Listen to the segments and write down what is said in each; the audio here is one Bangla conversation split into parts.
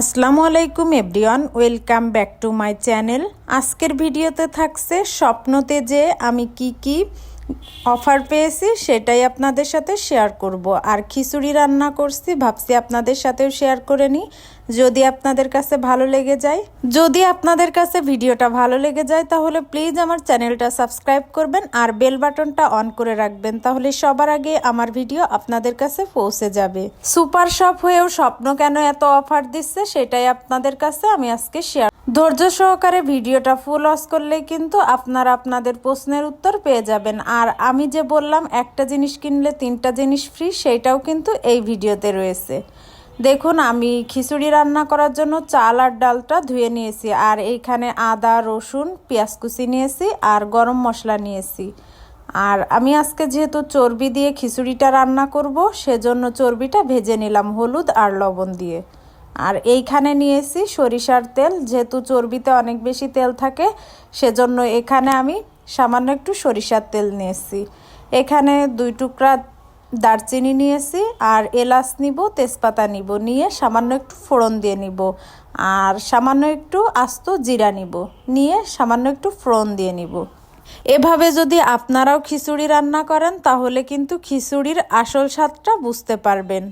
আসসালামু আলাইকুম everyone, welcome back to my channel. আজকের ভিডিওতে থাকছে স্বপ্নতে যে আমি কি কি অফার পেয়েছি, সেটাই আপনাদের সাথে শেয়ার করব। আর খিচুড়ি রান্না করছি, ভাবছি আপনাদের সাথেও শেয়ার করে নিই। যদি আপনাদের কাছে ভালো লেগে যায়, যদি আপনাদের কাছে ভিডিওটা ভালো লেগে যায়, তাহলে প্লিজ আমার চ্যানেলটা সাবস্ক্রাইব করবেন আর বেল বাটনটা অন করে রাখবেন। তাহলে সবার আগে আমার ভিডিও আপনাদের কাছে পৌঁছে যাবে। সুপার শপ হয়েও স্বপ্ন কেন এত অফার দিচ্ছে, সেটাই আপনাদের কাছে আমি আজকে শেয়ার ধৈর্য সহকারে ভিডিওটা ফুল অস করলে কিন্তু আপনারা আপনাদের প্রশ্নের উত্তর পেয়ে যাবেন। আর আমি যে বললাম, একটা জিনিস কিনলে তিনটা জিনিস ফ্রি সেইটাও কিন্তু এই ভিডিওতে রয়েছে। দেখুন, আমি খিচুড়ি রান্না করার জন্য চাল আর ডালটা ধুয়ে নিয়েছি, আর এইখানে আদা, রসুন, পেঁয়াজ কুচি নিয়েছি, আর গরম মশলা নিয়েছি। আর আমি আজকে যেহেতু চর্বি দিয়ে খিচুড়িটা রান্না করব, সেজন্য চর্বিটা ভেজে নিলাম হলুদ আর লবণ দিয়ে। আর এইখানে নিয়েছি সরিষার তেল, যেহেতু চর্বিতে অনেক বেশি তেল থাকে, সেজন্য এখানে আমি সামান্য একটু সরিষার তেল নিয়েছি এখানে দুই টুকরা দারচিনি নিয়েছি আর এলাচ নিব, তেজপাতা নিব, নিয়ে সামান্য একটু ফোড়ন দিয়ে নিব, আর সামান্য একটু আস্ত জিরা নিব, নিয়ে সামান্য একটু ফোড়ন দিয়ে নিব। এভাবে যদি আপনারাও খিচুড়ি রান্না করেন, তাহলে কিন্তু খিচুড়ির আসল স্বাদটা বুঝতে পারবেন।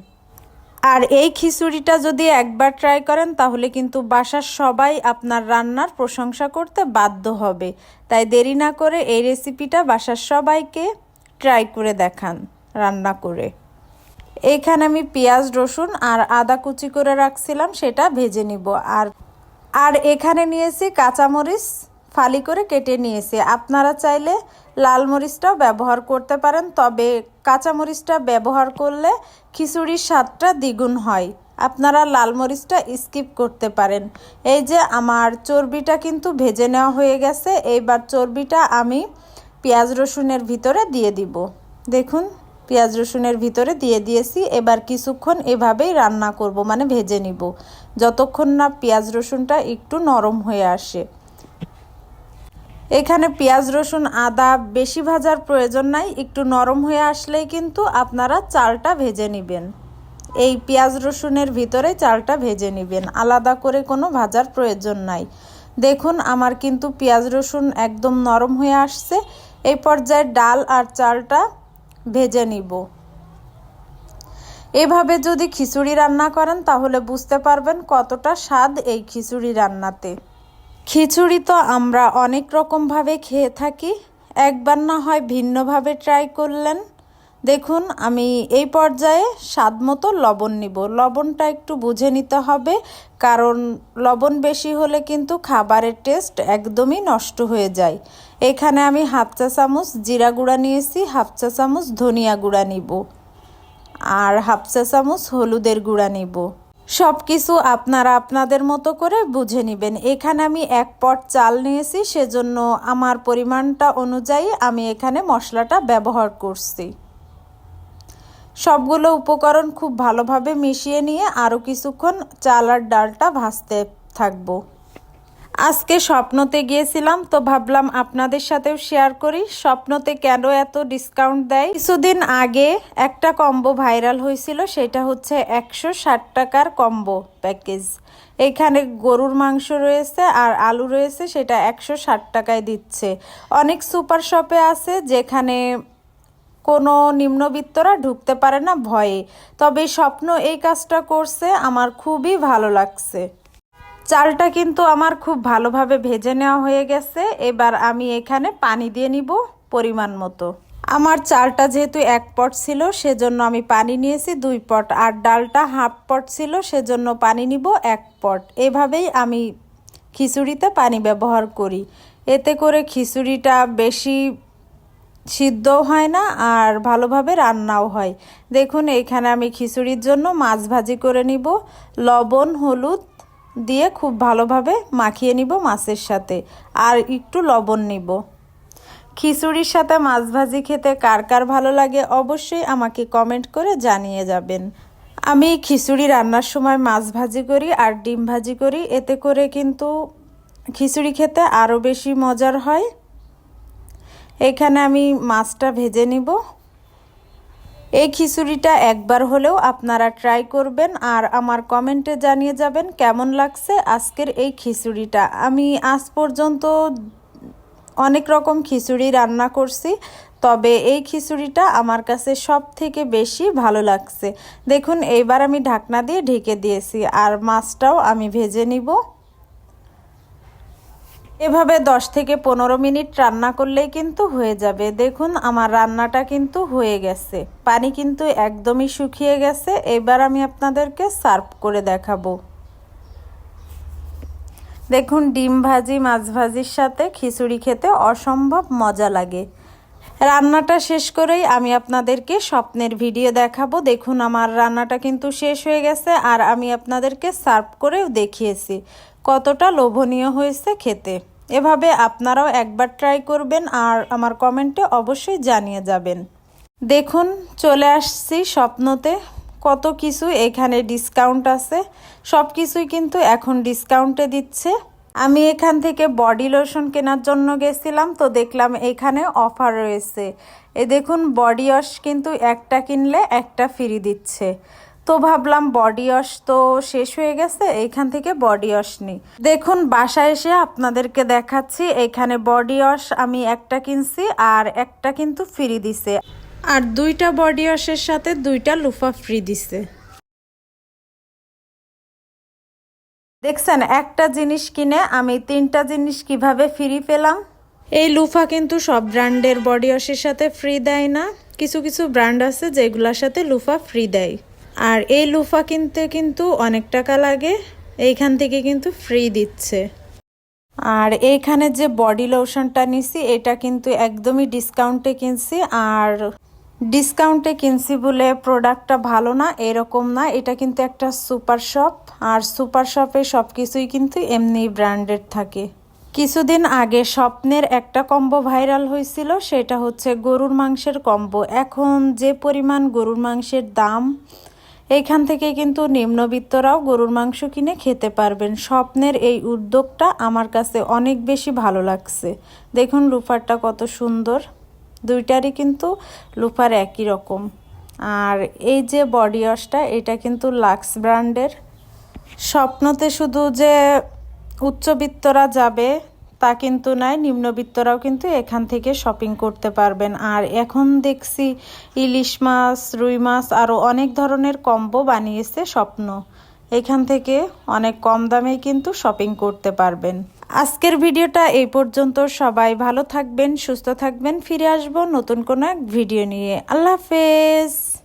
আর এই খিচুড়িটা যদি একবার ট্রাই করেন, তাহলে কিন্তু বাসার সবাই আপনার রান্নার প্রশংসা করতে বাধ্য হবে। তাই দেরি না করে এই রেসিপিটা বাসার সবাইকে ট্রাই করে দেখান, রান্না করে। এখানে আমি পেঁয়াজ, রসুন আর আদা কুচি করে রাখছিলাম, সেটা ভেজে নিব। আর আর এখানে নিয়েছি কাঁচামরিচ ফালি করে কেটে নিয়েছি। আপনারা চাইলে লাল মরিচটাও ব্যবহার করতে পারেন, তবে কাঁচামরিচটা ব্যবহার করলে খিচুড়ির স্বাদটা দ্বিগুণ হয়। আপনারা লাল মরিচটা স্কিপ করতে পারেন। এই যে আমার চর্বিটা কিন্তু ভেজে নেওয়া হয়ে গেছে, এইবার চর্বিটা আমি পেঁয়াজ রসুনের ভিতরে দিয়ে দিব। দেখুন, পেঁয়াজ রসুনের ভিতরে দিয়ে দিয়েছি, এবার কিছুক্ষণ এভাবেই রান্না করব মানে ভেজে নিব। যতক্ষণ না পেঁয়াজ রসুনটা একটু নরম হয়ে আসে। এখানে পেঁয়াজ, রসুন, আদা বেশি ভাজার প্রয়োজন নাই, একটু নরম হয়ে আসলেই কিন্তু আপনারা চালটা ভেজে নেবেন। এই পেঁয়াজ, রসুনের ভিতরে চালটা ভেজে নেবেন, আলাদা করে কোনো ভাজার প্রয়োজন নাই। দেখুন, আমার কিন্তু পেঁয়াজ, রসুন একদম নরম হয়ে আসছে, এই পর্যায়ে ডাল আর চালটা ভেজে নিব। এভাবে যদি খিচুড়ি রান্না করেন, তাহলে বুঝতে পারবেন কতটা স্বাদ এই খিচুড়ি রান্নাতে। খিচুড়ি তো আমরা অনেক রকমভাবে খেয়ে থাকি। একবার না হয় ভিন্নভাবে ট্রাই করলেন। দেখুন, আমি এই পর্যায়ে স্বাদ মতো লবণ নিব। লবণটা একটু বুঝে নিতে হবে, কারণ লবণ বেশি হলে কিন্তু খাবারের টেস্ট একদমই নষ্ট হয়ে যায়। এখানে আমি হাফ চা চামচ জিরা গুঁড়া নিয়েছি, হাফ চা চামচ ধনিয়া গুঁড়া নিব। আর হাফ চা চামচ হলুদের গুঁড়া নিব। সব কিছু আপনারা আপনাদের মতো করে বুঝে নেবেন। এখানে আমি এক পট চাল নিয়েছি, সেজন্য আমার পরিমাণটা অনুযায়ী আমি এখানে মশলাটা ব্যবহার করছি। সবগুলো উপকরণ খুব ভালোভাবে মিশিয়ে নিয়ে আরও কিছুক্ষণ চাল আর ডালটা ভাজতে থাকব। আজকে স্বপ্নতে গিয়েছিলাম, তো ভাবলাম আপনাদের সাথেও শেয়ার করি। স্বপ্নতে কেন এত ডিসকাউন্ট দেয়? কিছুদিন আগে একটা কম্বো ভাইরাল হয়েছিল, সেটা হচ্ছে একশো ষাট টাকার কম্বো প্যাকেজ এখানে গরুর মাংস রয়েছে আর আলু রয়েছে, সেটা একশো ষাট টাকায় দিচ্ছে। অনেক সুপার শপে আছে, যেখানে কোনো নিম্নবিত্তরা ঢুকতে পারে না ভয়ে। তবে স্বপ্ন এই কাজটা করছে, আমার খুবই ভালো লাগছে। চালটা কিন্তু আমার খুব ভালোভাবে ভেজে নেওয়া হয়ে গেছে। এবার আমি এখানে পানি দিয়ে নিব পরিমাণ মতো। আমার চালটা যেহেতু এক পট ছিল, সেজন্য আমি পানি নিয়েছি দুই পট। আর ডালটা হাফ পট ছিল, সেজন্য পানি নিব এক পট। এভাবেই আমি খিচুড়িতে পানি ব্যবহার করি। এতে করে খিচুড়িটা বেশি সিদ্ধও হয় না আর ভালোভাবে রান্নাও হয়। দেখুন, এখানে আমি খিচুড়ির জন্য মাছ ভাজি করে নিব। লবণ, হলুদ দিয়ে খুব ভালোভাবে মাখিয়ে নিব মাছের সাথে। আর একটু লবণ নিব। খিচুড়ির সাথে মাছ ভাজি খেতে কার কার ভালো লাগে অবশ্যই আমাকে কমেন্ট করে জানিয়ে যাবেন। আমি খিচুড়ি রান্নার সময় মাছ ভাজি করি আর ডিম ভাজি করি। এতে করে কিন্তু খিচুড়ি খেতে আরও বেশি মজার হয়। এখানে আমি মাছটা ভেজে নিব। এই খিচুড়িটা একবার হলেও আপনারা ট্রাই করবেন আর আমার কমেন্টে জানিয়ে যাবেন কেমন লাগছে আজকের এই খিচুড়িটা। আমি আজ পর্যন্ত অনেক রকম খিচুড়ি রান্না করছি, তবে এই খিচুড়িটা আমার কাছে সব থেকে বেশি ভালো লাগছে। দেখুন, এইবার আমি ঢাকনা দিয়ে ঢেকে দিয়েছি আর মাছটাও আমি ভেজে নিব। এভাবে 10 থেকে পনেরো মিনিট রান্না করলেই কিন্তু হয়ে যাবে। দেখুন, আমার রান্নাটা কিন্তু হয়ে গেছে। পানি কিন্তু একদমই শুকিয়ে গেছে। এবার আমি আপনাদেরকে সার্ভ করে দেখাবো। দেখুন, ডিম ভাজি, মাছ ভাজির সাথে খিচুড়ি খেতে অসম্ভব মজা লাগে। রান্নাটা শেষ করেই আমি আপনাদেরকে স্বপ্নের ভিডিও দেখাবো। দেখুন, আমার রান্নাটা কিন্তু শেষ হয়ে গেছে আর আমি আপনাদেরকে সার্ভ করেও দেখিয়েছি। কতটা লোভনীয় হয়েছে খেতে? এভাবে আপনারাও একবার ট্রাই করবেন আর আমার কমেন্টে অবশ্যই জানিয়ে যাবেন। দেখুন, চলে আসছি স্বপ্নতে। কত কিছু এখানে ডিসকাউন্ট আছে। সব কিছুই কিন্তু এখন ডিসকাউন্টে দিচ্ছে। আমি এখান থেকে বডি লোশন কেনার জন্য গেছিলাম, তো দেখলাম এখানে অফার রয়েছে। এ দেখুন বডি ওয়াশ কিন্তু একটা কিনলে একটা ফ্রি দিচ্ছে। তো ভাবলাম বডি ওয়াশ তো শেষ হয়ে গেছে এইখান থেকে বডি ওয়াশ নিই। দেখুন, বাসায় এসে আপনাদেরকে দেখাচ্ছি, এখানে বডি ওয়াশ আমি একটা কিনছি আর একটা কিন্তু ফ্রি দিছে। আর দুইটা বডি ওয়াশের সাথে দুইটা লুফা ফ্রি দিছে। দেখছেন, একটা জিনিস কিনে আমি তিনটা জিনিস কীভাবে ফ্রি পেলাম? এই লুফা কিন্তু সব ব্র্যান্ডের বডি ওয়াশের সাথে ফ্রি দেয় না। কিছু কিছু ব্র্যান্ড আছে যেগুলোর সাথে লুফা ফ্রি দেয়। আর এই লুফা কিনতে কিন্তু অনেক টাকা লাগে, এইখান থেকে কিন্তু ফ্রি দিচ্ছে। আর এইখানে যে বডি লোশনটা নিছি, এটা কিন্তু একদমই ডিসকাউন্টে কিনছি, আর ডিসকাউন্টে কিনছি বলে প্রোডাক্টটা ভালো না, এরকম না, এটা কিন্তু একটা সুপার শপ আর সুপার শপে সব কিছুই কিন্তু এমনি ব্র্যান্ডেড থাকে। কিছুদিন আগে স্বপ্নের একটা কম্বো ভাইরাল হয়েছিল, সেটা হচ্ছে গরুর মাংসের কম্বো এখন যে পরিমাণ গরুর মাংসের দাম এইখান থেকে কিন্তু নিম্নবিত্তরাও গরুর মাংস কিনে খেতে পারবেন। স্বপ্নের এই উদ্যোগটা আমার কাছে অনেক বেশি ভালো লাগছে। দেখুন লুফারটা কত সুন্দর। দুইটারই কিন্তু লুফার একই রকম। আর এই যে বডি ওয়াশটা, এটা কিন্তু লাক্স ব্র্যান্ডের। স্বপ্নতে শুধু যে উচ্চবিত্তরা যাবে তা কিন্তু নয়, নিম্নবিত্তরাও কিন্তু এখান থেকে শপিং করতে পারবেন। আর এখন দেখছি ইলিশ মাছ, রুই মাছ আরও অনেক ধরনের কম্বো বানিয়েছে স্বপ্ন। এখান থেকে অনেক কম দামে কিন্তু শপিং করতে পারবেন। আজকের ভিডিওটা এই পর্যন্ত। সবাই ভালো থাকবেন, সুস্থ থাকবেন। ফিরে আসব নতুন কোনো এক ভিডিও নিয়ে। আল্লাহ হাফেজ।